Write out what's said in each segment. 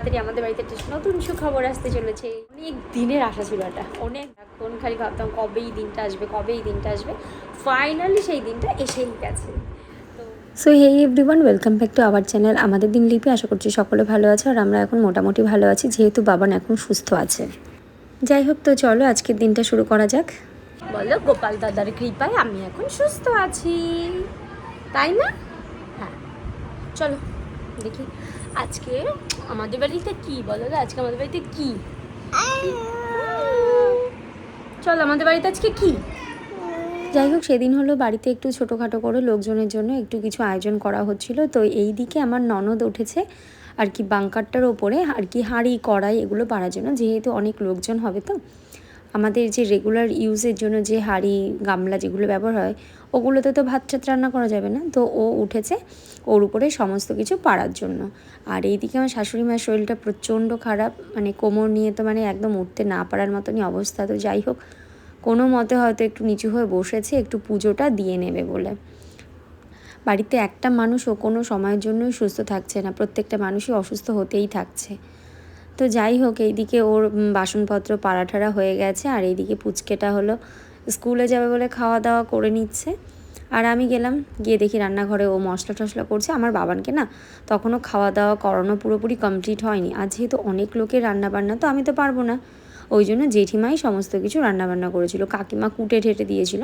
তাড়াতাড়ি আমাদের বাড়িতে একটা নতুন সুখবর আসতে চলেছে। অনেক দিনের আশা ছিল এটা। অনেক এখন খালি ভাবতাম কবে এই দিনটা আসবে কবে এই দিনটা আসবে। ফাইনালি সেই দিনটা এসেই গেছে। So hey everyone welcome back to our channel আমাদের দিন লিপি আশা করছি সকলে ভালো আছে আর আমরা এখন মোটামুটি ভালো আছি যেহেতু বাবান এখন সুস্থ আছে। যাই হোক তো চলো আজকের দিনটা শুরু করা যাক। বলো গোপাল দাদার কৃপায় আমি এখন সুস্থ আছি। তাই না? হ্যাঁ। চলো দেখি। আজকে আমাদের বাড়িতে কি বলো তো? আজকে আমাদের বাড়িতে কি? চল, আমাদের বাড়িতে আজকে কি? যাই হোক, সেদিন হলো বাড়িতে একটু ছোটোখাটো করে লোকজনের জন্য একটু কিছু আয়োজন করা হচ্ছিল। তো এই দিকে আমার ননদ উঠেছে, আর কি বাংকারটার ওপরে, আর কি হাঁড়ি, কড়াই এগুলো পাড়ার জন্য, যেহেতু অনেক লোকজন হবে তো। আমাদের যে রেগুলার ইউজের জন্য যে হাঁড়ি, গামলা যেগুলো ব্যবহার হয়, ওগুলোতে তো ভাত টাত রান্না করা যাবে না। তো ও উঠেছে, ওর উপরে সমস্ত কিছু পাড়ার জন্য। আর এইদিকে আমার শাশুড়ি মায়ের শরীরটা প্রচণ্ড খারাপ মানে কোমর নিয়ে তো মানে একদম উঠতে না পারার মতনই অবস্থা। তো যাই হোক, কোনো মতে হয়তো একটু নিচু হয়ে বসেছে, একটু পুজোটা দিয়ে নেবে বলে। বাড়িতে একটা মানুষও কোনো সময়ের জন্যই সুস্থ থাকছে না। প্রত্যেকটা মানুষই অসুস্থ হতেই থাকছে। তো যাই হোক, এইদিকে ওর বাসনপত্র পাড়াঠাড়া হয়ে গেছে। আর এইদিকে পুচকেটা হলো স্কুলে যাবে বলে খাওয়া দাওয়া করে নিচ্ছে। আর আমি গেলাম, গিয়ে দেখি রান্নাঘরে ও মশলা টশলা করছে। আমার বাবানকে না তখনও খাওয়া দাওয়া করানো পুরোপুরি কমপ্লিট হয়নি। আর যেহেতু অনেক লোকের রান্না বান্না তো আমি তো পারব না। ওই জন্য জেঠিমাই সমস্ত কিছু রান্নাবান্না করেছিল। কাকিমা কুটে ঠেটে দিয়েছিল।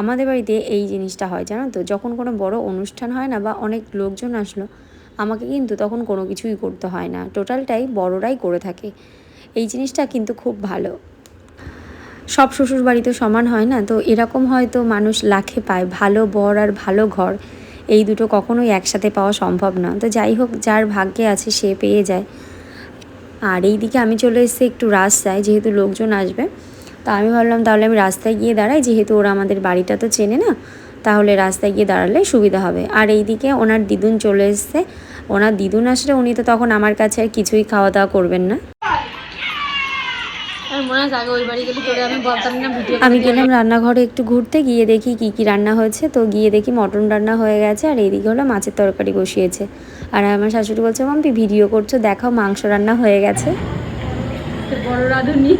আমাদের বাড়িতে এই জিনিসটা হয়, জানো তো? যখন কোনো বড় অনুষ্ঠান হয় না বা অনেক লোকজন আসলো আমাকে কিন্তু তখন কোনো কিছুই করতে হয় না। টোটালটাই বড়রাই করে থাকে। এই জিনিসটা কিন্তু খুব ভালো। সব শ্বশুর বাড়ি তো সমান হয় না? তো এরকম হয়তো মানুষ লাখে পায়, ভালো বর আর ভালো ঘর। এই দুটো কখনোই একসাথে পাওয়া সম্ভব না। তো যাই হোক, যার ভাগ্যে আছে সে পেয়ে যায়। আর এই দিকে আমি চলে এসেছি একটু রাস্তায়, যেহেতু লোকজন আসবে। তা আমি ভাবলাম তাহলে আমি রাস্তায় গিয়ে দাঁড়াই, যেহেতু ওরা আমাদের বাড়িটা তো চেনে না। তাহলে রাস্তায় গিয়ে দাঁড়ালে সুবিধা হবে। আর এইদিকে ওনার দিদুন চলে এসছে। ওনার দিদুন আসলে উনি তো তখন আমার কাছে আর কিছুই খাওয়া দাওয়া করবেন না। আমি গেলাম রান্নাঘরে একটু ঘুরতে গিয়ে দেখি কি কি রান্না হয়েছে। তো গিয়ে দেখি মটন রান্না হয়ে গেছে আর এইদিকে হলো মাছের তরকারি বসিয়েছে। আর আমার শাশুড়ি বলছে মাম্পি ভিডিও করছ দেখাও মাংস রান্না হয়ে গেছে। বড় রাঁধুনি।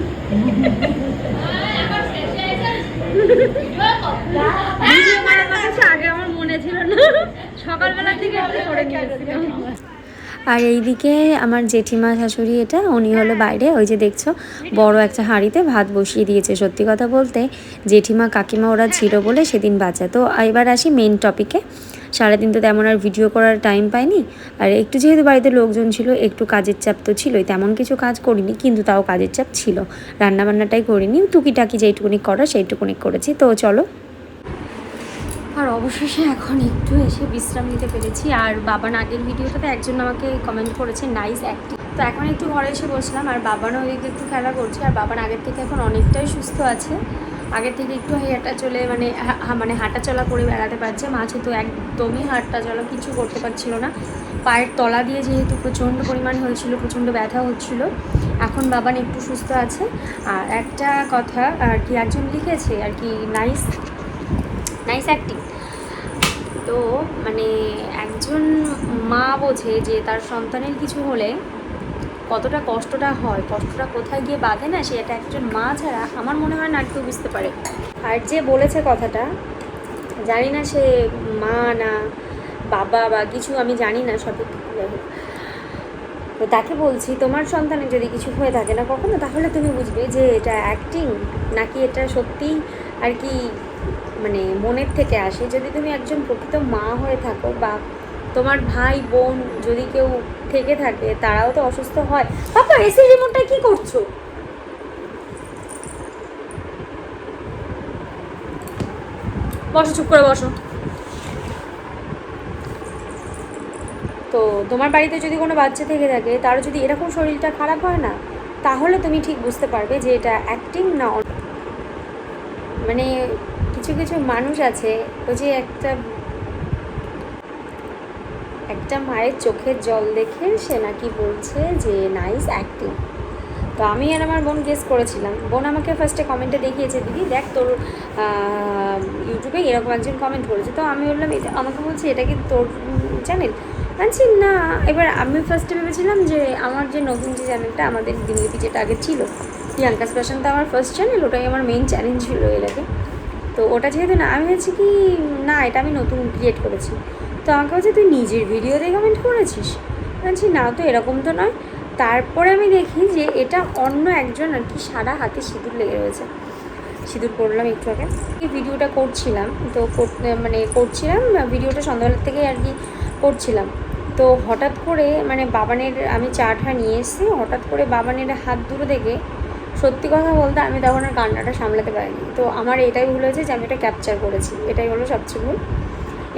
আর এইদিকে আমার জেঠিমা শাশুড়ি এটা, উনি হলো বাইরে, ওই যে দেখছ, বড় একটা হাঁড়িতে ভাত বসিয়ে দিয়েছে, সত্যি কথা বলতে। জেঠিমা কাকিমা ওরা ছিল বলে সেদিন বাঁচা। তো এবার আসি মেন টপিকে সারাদিন তো তেমন আর ভিডিও করার টাইম পাইনি। আর একটু যেহেতু বাড়িতে লোকজন ছিল, একটু কাজের চাপ তো ছিলই, তেমন কিছু কাজ করিনি, কিন্তু তাও কাজের চাপ ছিল। রান্নাবান্নাটাই করিনি, টুকিটাকি যেইটুকুনি করা সেইটুকুনি করেছি। তো চলো। আর অবশেষে এখন একটু এসে বিশ্রাম নিতে পেরেছি। আর বাবান আগের ভিডিওটাতে একজন আমাকে কমেন্ট করেছে নাইস অ্যাক্টিং তো এখন একটু ঘরে এসে বসলাম, আর বাবানও ওইদিকে একটু খেলা করছে, আর বাবান আগের থেকে এখন অনেকটাই সুস্থ আছে। আগের থেকে একটু হেঁটা চলে মানে মানে হাঁটা চলা করে বেড়াতে পারছে। মাঝে তো একদমই হাঁটা চলা কিছু করতে পারছিল না। পায়ের তলা দিয়ে যেহেতু প্রচণ্ড পরিমাণ হয়েছিল, প্রচণ্ড ব্যথা হচ্ছিল, এখন বাবান একটু সুস্থ আছে। আর একটা কথা, আর কি একজন লিখেছে, আর কি নাইস নাইস অ্যাক্টিং তো মানে একজন মা বোঝে যে তার সন্তানের কিছু হলে কতটা কষ্টটা হয়, কষ্টটা কোথায় গিয়ে বাঁধে না, সেটা একজন মা ছাড়া আমার মনে হয় না কেউ বুঝতে পারে। আর যে বলেছে কথাটা, জানি না সে মা না বাবা বা কিছু আমি জানি না সঠিক। তো তাকে বলছি, তোমার সন্তানের যদি কিছু হয়ে থাকে না কখনো, তাহলে তুমি বুঝবে যে এটা অ্যাক্টিং নাকি এটা সত্যিই আর কি মানে মনের থেকে আসে। যদি তুমি একজন প্রকৃত মা হয়ে থাকো বা তোমার ভাই, বোন যদি কেউ থেকে থাকে, তারাও তো অসুস্থ হয়। পাপা এসি রিমোটটা কি করছ? বসো, চুপ করে বসো। তো তোমার বাড়িতে যদি কোনো বাচ্চা থেকে থাকে তার যদি এরকম শরীরটা খারাপ হয় না, তাহলে তুমি ঠিক বুঝতে পারবে যে এটা অ্যাক্টিং না মানে কিছু কিছু মানুষ আছে, ওই যে একটা একটা মায়ের চোখের জল দেখে সে নাকি বলছে যে নাইস অ্যাক্টিং তো আমি আর আমার বোন গেস করেছিলাম। বোন আমাকে ফার্স্টে কমেন্টে দেখিয়েছে, দিদি, দেখ তোর ইউটিউবে এরকম একজন কমেন্ট করেছে। তো আমি বললাম, এটা আমাকে বলছি, এটা কি তোর চ্যানেল বলছি, না। এবার আমি ফার্স্টে ভেবেছিলাম যে, আমার যে নতুন যে চ্যানেলটা আমাদের দিনলিপি যেটা আগে ছিল প্রিয়াঙ্কাস ফ্যাশন তো আমার ফার্স্ট চ্যানেল ওটাই আমার মেইন চ্যানেল ছিল এলাকে তো ওটা যেহেতু না, আমি হচ্ছে কি, না, এটা আমি নতুন ক্রিয়েট করেছি। তো আমাকে বলছে, তুই নিজের ভিডিও দিয়ে কমেন্ট করেছিস? বলছি, না তো, এরকম তো নয়। তারপরে আমি দেখি যে এটা অন্য একজন আর কি সারা হাতে সিঁদুর লেগে রয়েছে। সিঁদুর করলাম একটু আগে। এই ভিডিওটা করছিলাম। তো মানে করছিলাম ভিডিওটা সন্ধ্যাবেলার থেকেই আর কি করছিলাম। তো হঠাৎ করে মানে বাবানের, আমি চাটা নিয়ে এসেছি, হঠাৎ করে বাবানের হাত দুটো দেখে সত্যি কথা বলতে আমি তখন আর কান্নাটা সামলাতে পারিনি। তো আমার এটাই ভুল হয়েছে যে আমি এটা ক্যাপচার করেছি। এটাই হলো সবচেয়ে ভুল।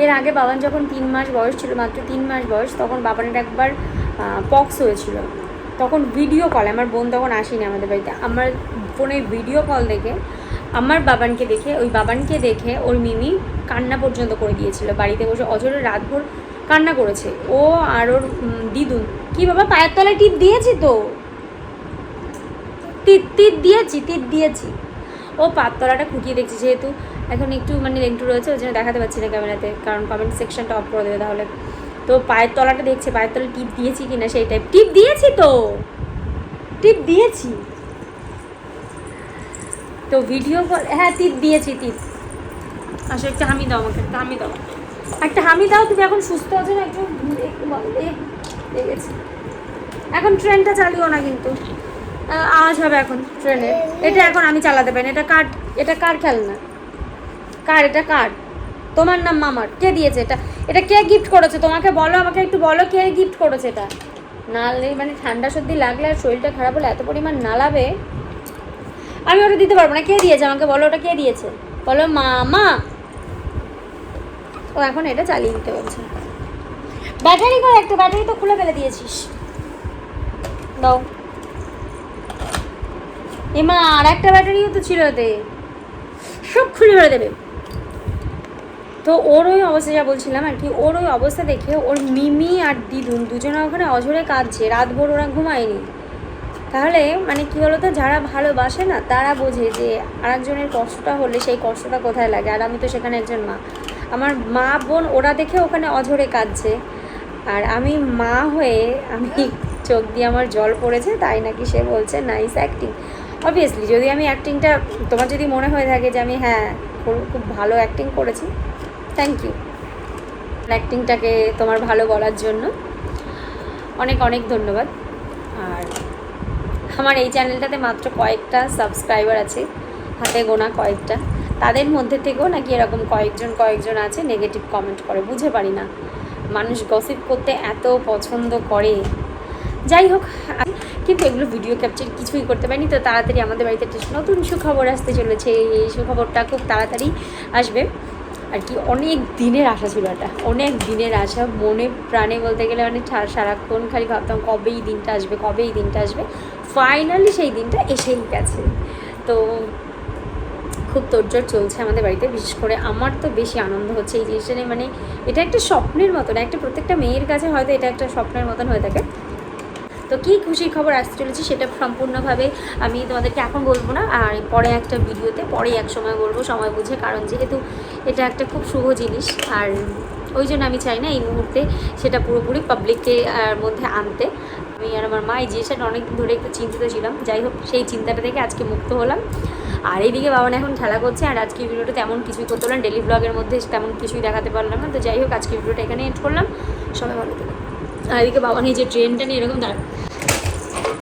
এর আগে বাবান যখন তিন মাস বয়স ছিল, মাত্র তিন মাস বয়স, তখন বাবানের একবার পক্স হয়েছিল। তখন ভিডিও কল আমার বোন তখন আসেনি আমাদের বাড়িতে। আমার ফোনের ভিডিও কল দেখে, আমার বাবানকে দেখে, ওই বাবানকে দেখে ওর মিমি কান্না পর্যন্ত করে দিয়েছিল। বাড়িতে বসে অজরে রাতভর কান্না করেছে। ও আর ওর দিদুন কি বাবা, পায়ের তলায় টিপ দিয়েছি তো? টিপ টিপ দিয়েছি টিপ দিয়েছি। ও পাততলাটা খুঁটিয়ে দেখছি, যেহেতু এখন একটু মানে একটু রয়েছে, ওই জন্য দেখাতে পাচ্ছি না ক্যামেরাতে, কারণ কমেন্ট সেকশনটা অফ করে দেবে তাহলে। তো পায়ের তলাটা দেখছে, পায়ের তলা টিপ দিয়েছি কি না সেই টাইপ টিপ দিয়েছি তো! টিপ দিয়েছি। তো ভিডিও কল হ্যাঁ টিপ দিয়েছি, টিপ। আসলে একটা হামি দাও আমাকে, একটা হামি দাও। একটা হামি দাও, তুমি এখন সুস্থ আছো না? একটু এখন ট্রেনটা চালিও না কিন্তু। আওয়াজ হবে এখন ট্রেনের এটা এখন আমি চালাতে পারি এটা কার এটা কার খেলনা? কার? এটা কার? তোমার নাম মামার। কে দিয়েছে এটা? এটা কে গিফট করেছে? তোমাকে বলো, আমাকে একটু বলো কে গিফট করেছে এটা? নালে মানে ঠান্ডা সর্দি লাগলে আর শরীরটা খারাপ হলে এত পরিমাণ নালাবে। আমি ওটা দিতে পারব না। কে দিয়েছে? আমাকে বলো ওটা কে দিয়েছে? বলো মামা। ও এখন এটা চালিয়ে দিতে বলছে। ব্যাটারি করে একটা, ব্যাটারি তো খুলে ফেলে দিয়েছিস। দাও। এমা, আর একটা ব্যাটারিও তো ছিল এতে সব খুলে ফেলে দেবে। তো ওর ওই অবস্থা যা বলছিলাম আর কি, ওর ওই অবস্থা দেখে ওর মিমি আর দিদুন দুজনে ওখানে অঝরে কাঁদছে, রাতভর ওরা ঘুমায়নি। তাহলে মানে কি বলতো, যারা ভালোবাসে না, তারা বোঝে যে আরেকজনের কষ্টটা হলে সেই কষ্টটা কোথায় লাগে, আর আমি তো সেখানে একজন মা। আমার মা বোন ওরা দেখে ওখানে অঝরে কাঁদছে। আর আমি মা হয়ে আমি চোখ দিয়ে আমার জল পড়েছে, তাই নাকি সে বলছে নাইস অ্যাক্টিং অবভিয়াসলি যদি আমি অ্যাক্টিংটা তোমার যদি মনে হয়ে থাকে যে আমি হ্যাঁ খুব- খুব ভালো অ্যাক্টিং করেছি থ্যাংক ইউ অ্যাক্টিংটাকে তোমার ভালো বলার জন্য অনেক অনেক ধন্যবাদ। আর আমার এই চ্যানেলটাতে মাত্র কয়েকটা সাবস্ক্রাইবার আছে, হাতে গোনা কয়েকটা। তাদের মধ্যে থেকেও নাকি এরকম কয়েকজন কয়েকজন আছে নেগেটিভ কমেন্ট করে, বুঝে পারি না। মানুষ গসিপ করতে এত পছন্দ করে। যাই হোক, কিন্তু এগুলো ভিডিও ক্যাপচার কিছুই করতে পারিনি, তো তাড়াতাড়ি আমাদের বাড়িতে একটা নতুন সুখবর আসতে চলেছে। এই সুখবরটা খুব তাড়াতাড়ি আসবে। আর কি, অনেক দিনের আশা ছিল এটা। অনেক দিনের আশা, মনে প্রাণে বলতে গেলে মানে সারাক্ষণ খালি ভাবতাম কবে এই দিনটা আসবে, কবে এই দিনটা আসবে। ফাইনালি সেই দিনটা এসেই গেছে। তো খুব তোড়জোড় চলছে আমাদের বাড়িতে, বিশেষ করে আমার তো বেশি আনন্দ হচ্ছে এই জিনিসটা নিয়ে। মানে এটা একটা স্বপ্নের মতন, একটা প্রত্যেকটা মেয়ের কাছে হয়তো এটা একটা স্বপ্নের মতন হয়ে থাকে। তো কী খুশির খবর আসতে চলেছে সেটা সম্পূর্ণভাবে আমি তোমাদেরকে এখন বলব না। আর পরে একটা ভিডিওতে পরে এক সময় বলব, সময় বুঝে, কারণ যেহেতু এটা একটা খুব শুভ জিনিস। আর ওই জন্য আমি চাই না এই মুহূর্তে সেটা পুরোপুরি পাবলিকের মধ্যে আনতে। আমি আর আমার মা এই জিনিসটা অনেকদিন ধরে একটু চিন্তিত ছিলাম। যাই হোক, সেই চিন্তাটা থেকে আজকে মুক্ত হলাম। আর এইদিকে বাবান এখন খেলা করছে, আর আজকে ভিডিওটা তেমন কিছুই করতে পারলাম ডেলি ব্লগের মধ্যে তেমন কিছুই দেখাতে পারলাম না। তো যাই হোক আজকে ভিডিওটা এখানে এন্ড করলাম। সবাই ভালো থেকো। আর এদিকে বাবা নিয়ে যে ট্রেনটা নিয়ে এরকম দাঁড়া